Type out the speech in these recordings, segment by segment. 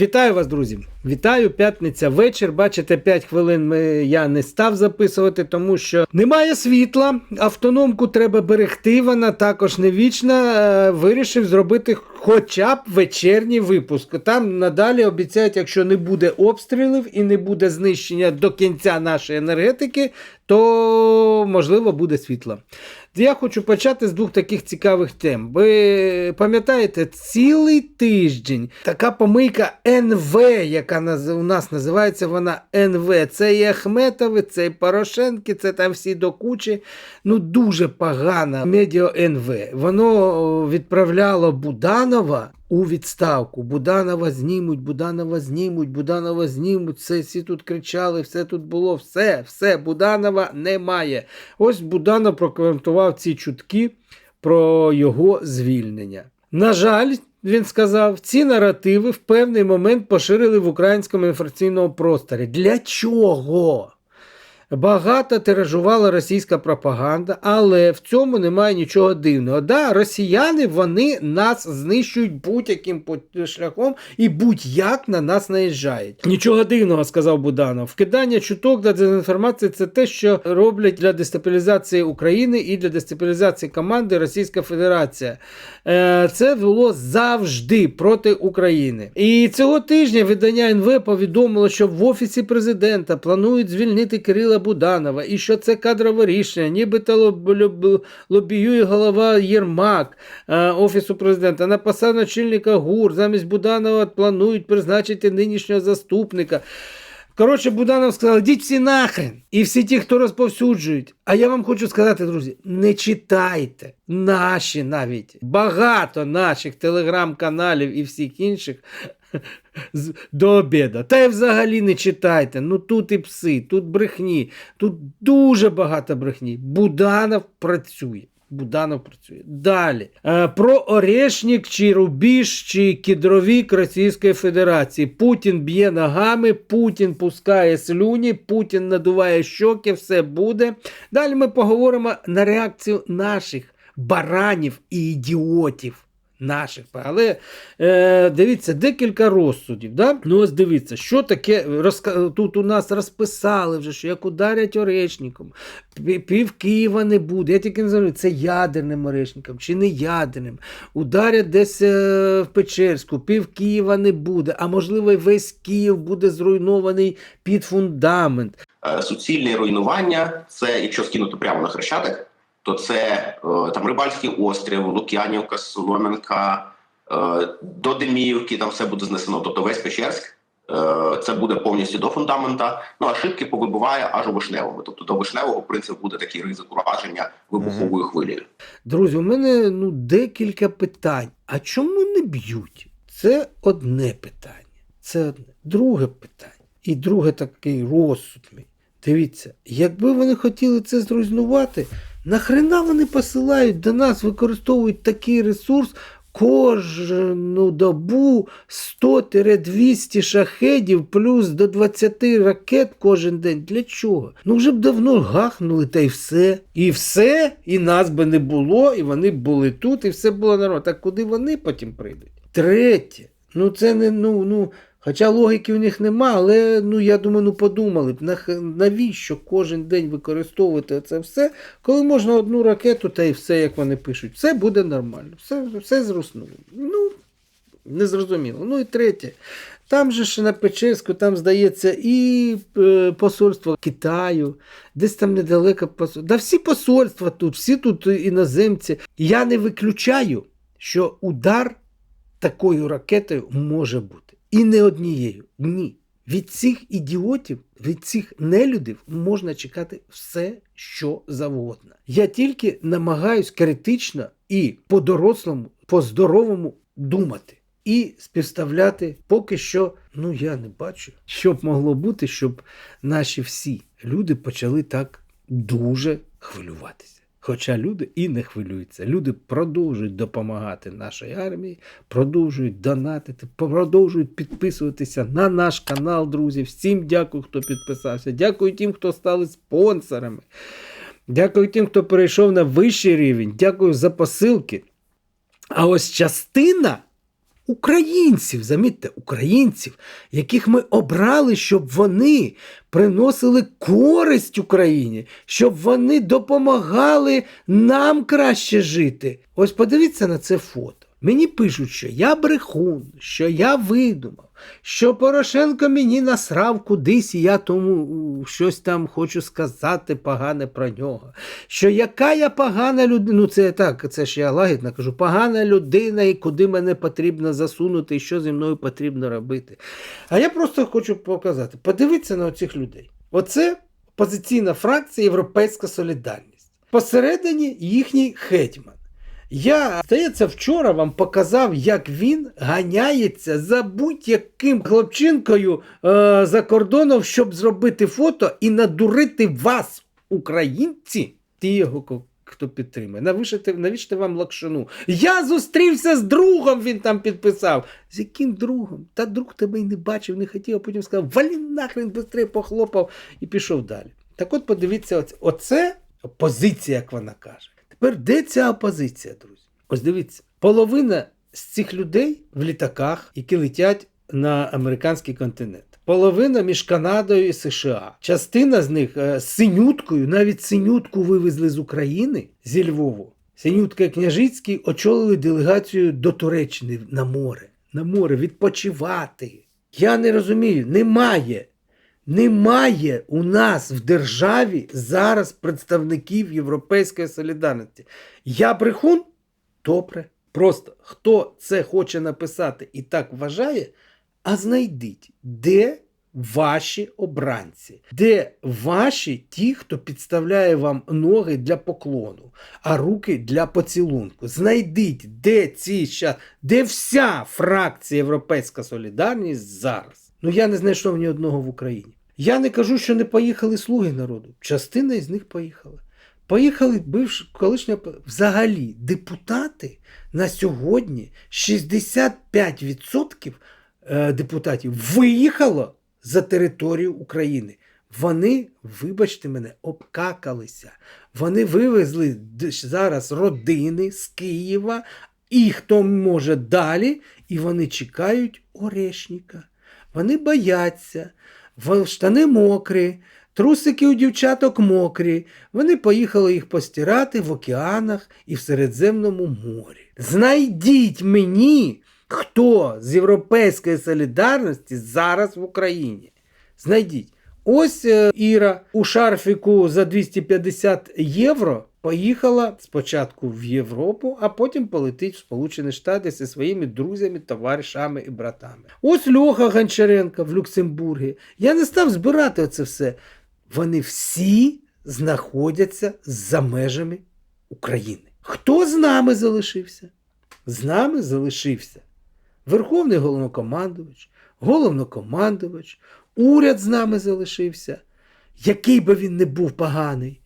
Вітаю вас, друзі! Вітаю, п'ятниця вечір. Бачите, 5 хвилин ми, я не став записувати, тому що немає світла. Автономку треба берегти. Вона також не вічна. Е, Вирішив зробити хоча б вечірній випуск. Там надалі обіцяють, якщо не буде обстрілів і не буде знищення до кінця нашої енергетики, то можливо буде світло. Я хочу почати з двох таких цікавих тем. Ви пам'ятаєте, цілий тиждень така помийка НВ, яка у нас називається вона НВ. Це і Ахметови, це і Порошенки, це там всі до кучі. Ну дуже погана медіа НВ. Воно відправляло Буданова у відставку. Буданова знімуть, Буданова знімуть, Буданова знімуть. Все, всі тут кричали, все тут було, все, все, Буданова немає. Ось Буданов прокоментував ці чутки про його звільнення. На жаль, він сказав, ці наративи в певний момент поширили в українському інформаційному просторі. Для чого? Багато тиражувала російська пропаганда, але в цьому немає нічого дивного. Да, росіяни вони нас знищують будь-яким шляхом і будь-як на нас наїжджають. Нічого дивного, сказав Буданов. Вкидання чуток та дезінформації це те, що роблять для дестабілізації України і для дестабілізації команди Російська Федерація. Е, Це було завжди проти України. І цього тижня видання НВ повідомило, що в офісі президента планують звільнити Кирила Буданова, і що це кадрове рішення, нібито лоб- лоб- лобіює голова Єрмак е, офісу президента. На посаду начальника ГУР замість Буданова планують призначити нинішнього заступника. Коротше, Буданов сказав, йдіть всі нахрен. І всі ті, хто розповсюджують. А я вам хочу сказати, друзі, не читайте наші навіть багато наших телеграм-каналів і всіх інших до обіду. Та й взагалі не читайте. Ну тут і пси, тут брехні, тут дуже багато брехні. Буданов працює. Буданов працює. Далі. Е, про Орешник, чи Рубіж, чи кідровік Російської Федерації. Путін б'є ногами, Путін пускає слюні, Путін надуває щоки, все буде. Далі ми поговоримо на реакцію наших баранів і ідіотів. Наших, але е, дивіться, декілька розсудів. Да? Ну ось дивіться, що таке розка... тут у нас розписали вже, що як ударять орешником, пів Києва не буде. Я тільки не знаю, це ядерним орешником чи не ядерним. Ударять десь е, в Печерську, пів Києва не буде, а можливо, весь Київ буде зруйнований під фундамент. Е, суцільне руйнування. Це якщо скинути прямо на хрещатик, то це е, там Рибальський острів, Лук'янівка, Солом'янка, е, до Деміївки, там все буде знесено. Тобто весь Печерськ. е, Це буде повністю до фундамента. Ну а шибки повибиває аж у вишневому. Тобто до вишневого, в принципі, буде такий ризик ураження вибуховою хвилею. Друзі, у мене ну, декілька питань. А чому не б'ють? Це одне питання. Це одне. Друге питання. І друге такий розсуд мій. Дивіться, якби вони хотіли це зруйнувати, нахрена вони посилають до нас, використовують такий ресурс кожну добу 100-200 шахедів плюс до 20 ракет кожен день. Для чого? Ну вже б давно гахнули та й все. І все, і нас би не було, і вони б були тут, і все було нормально. Так куди вони потім прийдуть? Третє. Ну це не ну, ну. Хоча логіки у них нема, але ну я думаю, ну подумали б, навіщо кожен день використовувати це все, коли можна одну ракету та й все, як вони пишуть, все буде нормально, все, все зроснуло. Ну, не зрозуміло. Ну і третє. Там же ж на Печерську, там здається, і е, посольство Китаю, десь там недалеко посольство. Да всі посольства тут, всі тут іноземці. Я не виключаю, що удар такою ракетою може бути. І не однією. Ні. Від цих ідіотів, від цих нелюдів можна чекати все, що завгодно. Я тільки намагаюсь критично і по-дорослому, по-здоровому думати. І співставляти поки що, ну я не бачу, що б могло бути, щоб наші всі люди почали так дуже хвилюватися. Хоча люди і не хвилюються. Люди продовжують допомагати нашій армії, продовжують донатити, продовжують підписуватися на наш канал, друзі. Всім дякую, хто підписався. Дякую тим, хто стали спонсорами. Дякую тим, хто перейшов на вищий рівень. Дякую за посилки. А ось частина українців, замітьте, українців, яких ми обрали, щоб вони приносили користь Україні, щоб вони допомагали нам краще жити. Ось подивіться на це фото. Мені пишуть, що я брехун, що я видумав, що Порошенко мені насрав кудись, і я тому щось там хочу сказати погане про нього. Що яка я погана людина, ну це так, це ж я лагідно кажу, погана людина, і куди мене потрібно засунути, і що зі мною потрібно робити. А я просто хочу показати: подивіться на оцих людей. Оце опозиційна фракція Європейська Солідарність. Посередині їхній гетьман. Я, здається, вчора вам показав, як він ганяється за будь-яким хлопчинкою е, за кордоном, щоб зробити фото і надурити вас, українці, ті його хто підтримує. Навішати, навіщо вам лакшину? Я зустрівся з другом, він там підписав. З яким другом? Та друг тебе й не бачив, не хотів, а потім сказав, валі нахрен, быстрее похлопав і пішов далі. Так от подивіться, оце, оце опозиція, як вона каже. Тепер де ця опозиція, друзі? Ось дивіться, половина з цих людей в літаках, які летять на американський континент. Половина між Канадою і США. Частина з них е, з синюткою, навіть синютку вивезли з України зі Львову. Синютка і Княжицький очолили делегацію до Туреччини на море. На море відпочивати. Я не розумію, немає немає у нас в державі зараз представників Європейської солідарності. Я брехун? Добре. Просто хто це хоче написати і так вважає, а знайдіть, де ваші обранці, де ваші ті, хто підставляє вам ноги для поклону, а руки для поцілунку. Знайдіть, де ці де вся фракція Європейська Солідарність зараз. Ну я не знайшов ні одного в Україні. Я не кажу, що не поїхали слуги народу. Частина із них поїхала. Поїхали бивши колишня взагалі депутати на сьогодні 65% е, депутатів виїхало за територію України. Вони, вибачте мене, обкакалися. Вони вивезли зараз родини з Києва і хто може далі, і вони чекають Орешника. Вони бояться, штани мокрі, трусики у дівчаток мокрі. Вони поїхали їх постирати в океанах і в Середземному морі. Знайдіть мені, хто з Європейської солідарності зараз в Україні. Знайдіть. Ось е, Іра у шарфіку за 250 євро поїхала спочатку в Європу, а потім полетить в Сполучені Штати зі своїми друзями, товаришами і братами. Ось Льоха Гончаренко в Люксембургі. Я не став збирати оце все. Вони всі знаходяться за межами України. Хто з нами залишився? З нами залишився Верховний головнокомандувач, головнокомандувач, уряд з нами залишився, який би він не був поганий.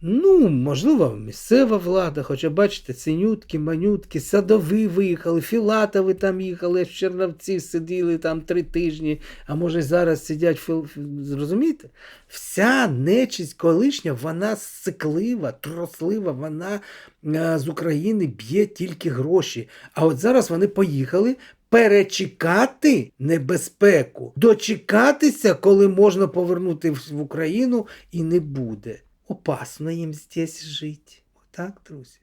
Ну, можливо, місцева влада, хоча бачите, синютки, манютки, садови виїхали, філатови там їхали, в Черновці сиділи там три тижні, а може зараз сидять філ... Зрозумієте? Вся нечисть колишня, вона сиклива, трослива, вона е, з України б'є тільки гроші. А от зараз вони поїхали перечекати небезпеку, дочекатися, коли можна повернути в Україну, і не буде. Опасно їм здесь жити. Отак, друзі.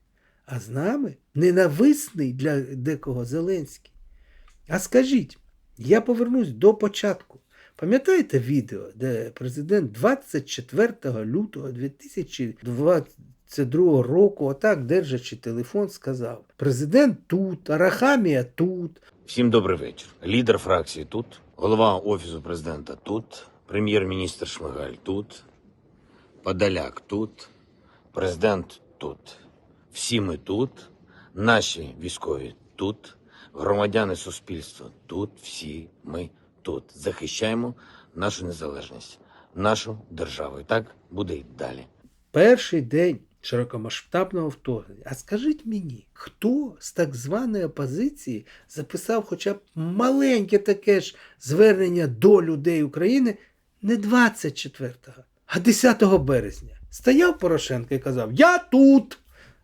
А з нами ненависний для декого Зеленський. А скажіть, я повернусь до початку. Пам'ятаєте відео, де президент 24 лютого 2022 року, отак, держачи телефон, сказав: Президент тут, Арахамія тут, Всім добрий вечір. Лідер фракції тут, голова офісу президента тут, прем'єр-міністр Шмигаль тут, Подоляк тут, президент тут. Всі ми тут, наші військові тут, громадяни суспільства тут, всі ми тут. Захищаємо нашу незалежність, нашу державу. І так буде й далі. перший день широкомасштабного вторгнення. А скажіть мені, хто з так званої опозиції записав хоча б маленьке таке ж звернення до людей України не 24-го, а 10 березня? Стояв Порошенко і казав: Я тут.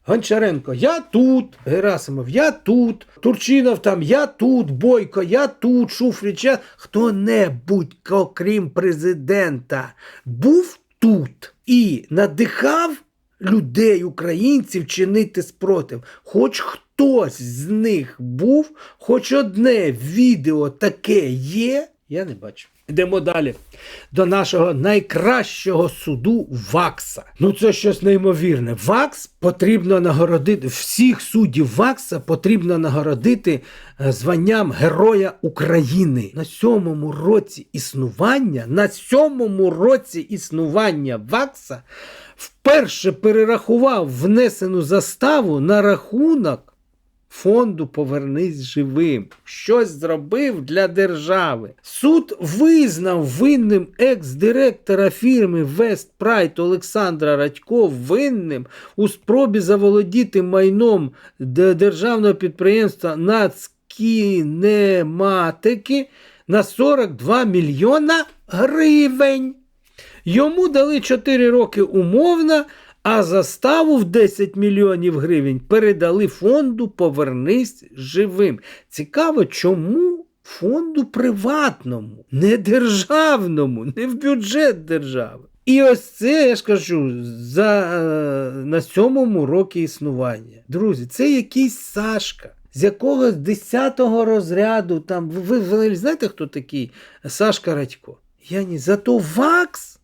Гончаренко, я тут, Герасимов, я тут, Турчинов там, я тут, Бойко, я тут, Шуфрич, я... хто-небудь, окрім президента, був тут і надихав людей, українців чинити спротив. Хоч хтось з них був, хоч одне відео таке є, я не бачу. Йдемо далі до нашого найкращого суду ВАКСа. Ну це щось неймовірне. ВАКС потрібно нагородити всіх суддів ВАКСа потрібно нагородити е, званням Героя України на сьомому році існування. На сьомому році існування ВАКСа вперше перерахував внесену заставу на рахунок фонду Повернись живим. Щось зробив для держави. Суд визнав винним екс-директора фірми Вест Прайд Олександра Радько винним у спробі заволодіти майном державного підприємства Нацкінематики на 42 мільйона гривень. Йому дали 4 роки умовно, а заставу в 10 мільйонів гривень передали фонду Повернись живим. Цікаво, чому фонду приватному, не державному, не в бюджет держави. І ось це я ж кажу за, е, на сьомому році існування. Друзі, це якийсь Сашка. З якогось 10-го розряду, там, ви, ви знаєте, хто такий Сашка Радько? Я ні. Зато ВАКС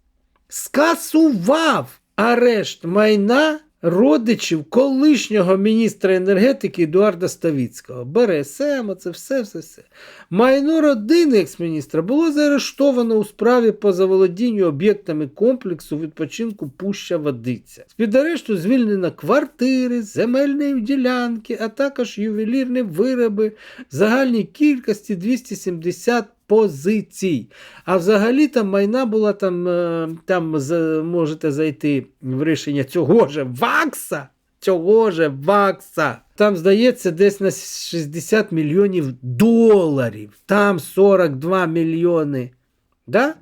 скасував арешт майна родичів колишнього міністра енергетики Едуарда Ставіцького. БРСМ, це все, все, все. Майно родини екс-міністра було заарештовано у справі по заволодінню об'єктами комплексу відпочинку Пуща Водиця. З-під арешту звільнено квартири, земельні ділянки, а також ювелірні вироби в загальній кількості 270 позицій. А взагалі там майна була там, е, там можете зайти в рішення цього же ВАКСа. Цього же ВАКСа. Там, здається, десь на 60 мільйонів доларів. Там 42 мільйони да?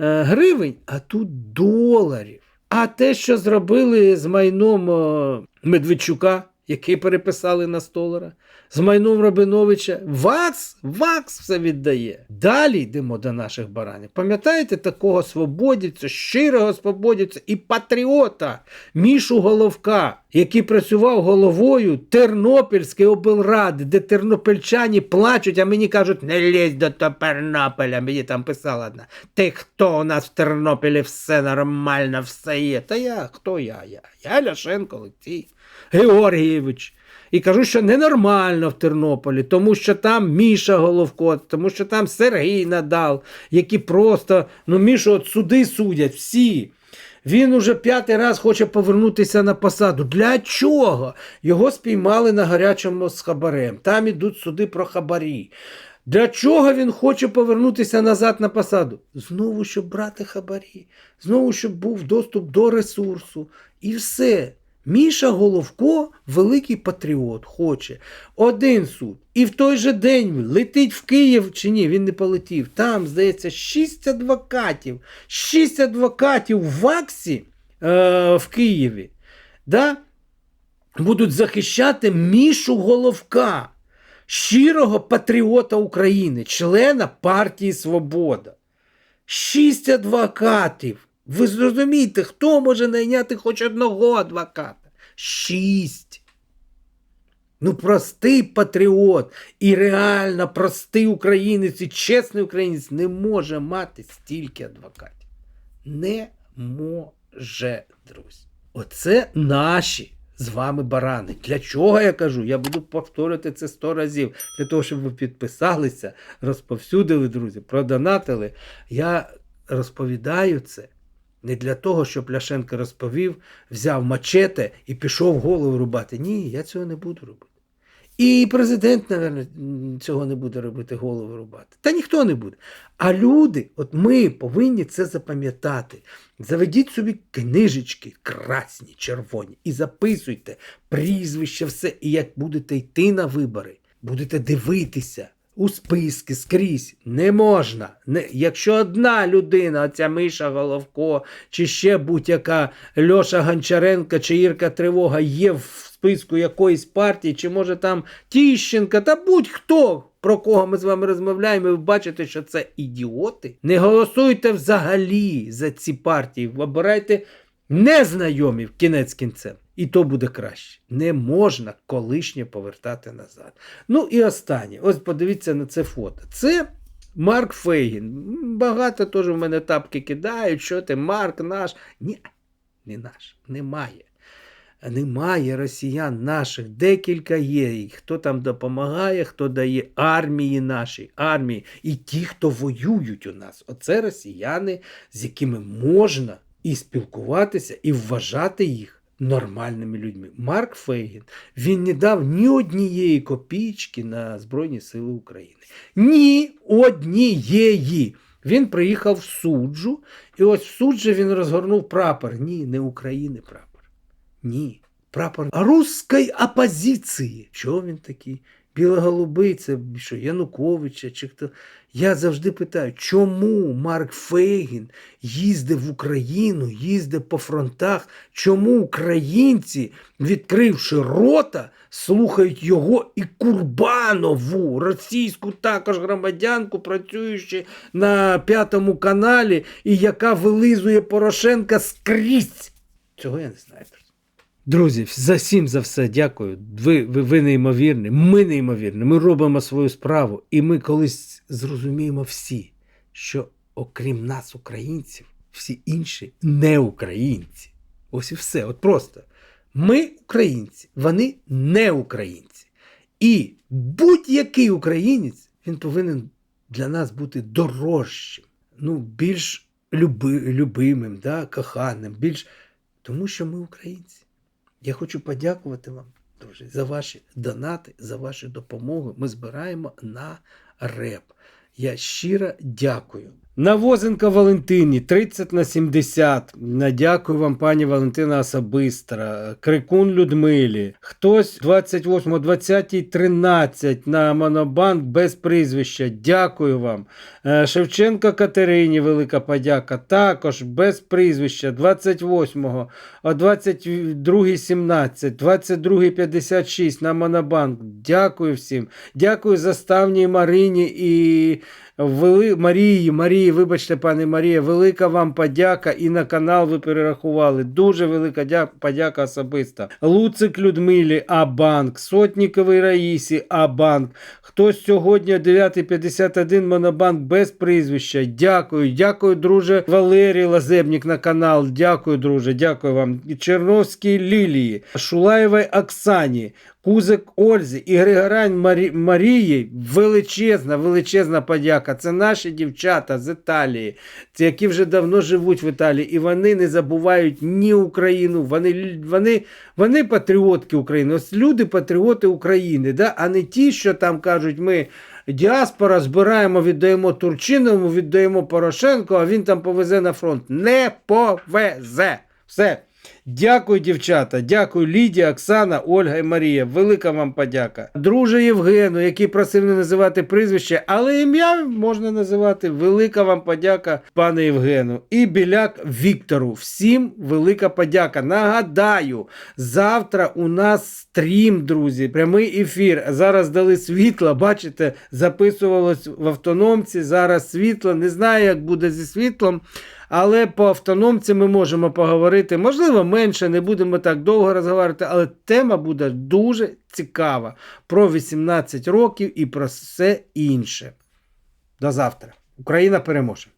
е, гривень, а тут доларів. А те, що зробили з майном е, Медведчука, який переписали на столара, з майном Рабиновича, ВАКС, ВАКС все віддає. Далі йдемо до наших баранів. Пам'ятаєте такого свободівця, щирого свободівця і патріота Мішу Головка, який працював головою Тернопільської облради, де тернопільчані плачуть, а мені кажуть, не лізь до Тернополя. Мені там писала одна. Ти хто у нас в Тернопілі все нормально, все є. Та я, хто я? Я, я Ляшенко Олексій Георгійович. І кажу, що ненормально в Тернополі, тому що там Міша Головко, тому що там Сергій Надал, які просто, ну Мішу от суди судять всі. Він уже п'ятий раз хоче повернутися на посаду. Для чого? Його спіймали на гарячому з хабарем. Там ідуть суди про хабарі. Для чого він хоче повернутися назад на посаду? Знову, щоб брати хабарі, знову, щоб був доступ до ресурсу. І все. Міша Головко великий патріот, хоче. Один суд. І в той же день летить в Київ чи ні, він не полетів. Там, здається, шість адвокатів. Шість адвокатів в ВАКСі е, в Києві. Да? Будуть захищати Мішу Головка, щирого патріота України, члена партії Свобода. Шість адвокатів. Ви зрозумієте, хто може найняти хоч одного адвоката? Шість. Ну, простий патріот і реально простий українець і чесний українець не може мати стільки адвокатів. Не може, друзі. Оце наші з вами барани. Для чого я кажу? Я буду повторювати це сто разів. Для того, щоб ви підписалися, розповсюдили, друзі, продонатили. Я розповідаю це не для того, щоб Ляшенко розповів, взяв мачете і пішов голову рубати. Ні, я цього не буду робити. І президент, мабуть, цього не буде робити, голову рубати. Та ніхто не буде. А люди, от ми повинні це запам'ятати. Заведіть собі книжечки красні, червоні, і записуйте прізвище, все. І як будете йти на вибори, будете дивитися. У списки скрізь не можна. Не, якщо одна людина, оця Миша Головко, чи ще будь-яка Льоша Гончаренка чи Ірка Тривога є в списку якоїсь партії, чи може там Тіщенка, та будь-хто, про кого ми з вами розмовляємо, і ви бачите, що це ідіоти. Не голосуйте взагалі за ці партії. Обирайте незнайомі в кінець кінцем. І то буде краще. Не можна колишнє повертати назад. Ну і останнє. Ось подивіться на це фото. Це Марк Фейгін. Багато теж в мене тапки кидають, що ти, Марк наш. Ні, не наш. Немає. Немає росіян наших, декілька є. І хто там допомагає, хто дає армії нашій, армії. І ті, хто воюють у нас. Оце росіяни, з якими можна і спілкуватися, і вважати їх нормальними людьми. Марк Фейгін він не дав ні однієї копійки на Збройні Сили України. Ні однієї. Він приїхав в суджу, і ось в суджі він розгорнув прапор. Ні, не України прапор. Ні. Прапор руської опозиції. Чого він такий? Білоголубий, це що, Януковича чи хто. Я завжди питаю, чому Марк Фейгін їздив в Україну, їздив по фронтах, чому українці, відкривши рота, слухають його і Курбанову, російську також громадянку, працюючи на п'ятому каналі, і яка вилизує Порошенка скрізь. Цього я не знаю. Друзі, за всім за все дякую. Ви, ви, ви неймовірні, ми неймовірні. Ми робимо свою справу, і ми колись зрозуміємо всі, що окрім нас, українців, всі інші не українці. Ось і все. От просто. Ми українці, вони не українці. І будь-який українець він повинен для нас бути дорожчим, ну, більш люби, любимим, да, коханим, більш. Тому що ми українці. Я хочу подякувати вам, друзі, за ваші донати, за вашу допомогу. Ми збираємо на реп. Я щиро дякую. Навозенко Валентині 30 на 70. Дякую вам, пані Валентина особисто. Крикун Людмилі. Хтось 28, 20, 13 на Монобанк без прізвища. Дякую вам. Е, Шевченко Катерині, велика подяка. Також без прізвища 28, о 22, 17, 22, 56 на Монобанк. Дякую всім. Дякую заставній Марині і Вели... Марії, Марії, вибачте, пане Марія, велика вам подяка і на канал ви перерахували. Дуже велика дя... подяка особиста. Луцик Людмилі, Абанк, Сотніковій Раїсі, Абанк. Хтось сьогодні 9.51 Монобанк без прізвища. Дякую, дякую, друже Валерій Лазебник на канал. Дякую, друже, дякую вам. Черновській Лілії, Шулаєвій Оксані. Кузик Ользі і Григорань Марі... Марії величезна, величезна подяка. Це наші дівчата з Італії, які вже давно живуть в Італії, і вони не забувають ні Україну. Вони, вони, вони патріотки України. Ось люди патріоти України, да? а не ті, що там кажуть, ми. Діаспора збираємо, віддаємо Турчинову, віддаємо Порошенко, а він там повезе на фронт. Не повезе. Все. Дякую, дівчата. Дякую, Лідія, Оксана, Ольга і Марія. Велика вам подяка. Друже Євгену, який просив не називати прізвище, але ім'я можна називати. Велика вам подяка, пане Євгену. І біляк Віктору. Всім велика подяка. Нагадаю, завтра у нас стрім, друзі, прямий ефір. Зараз дали світло. Бачите, записувалось в автономці. Зараз світло. Не знаю, як буде зі світлом. Але по автономці ми можемо поговорити. Можливо, менше, не будемо так довго розговорити, але тема буде дуже цікава про 18 років і про все інше. До завтра. Україна переможе!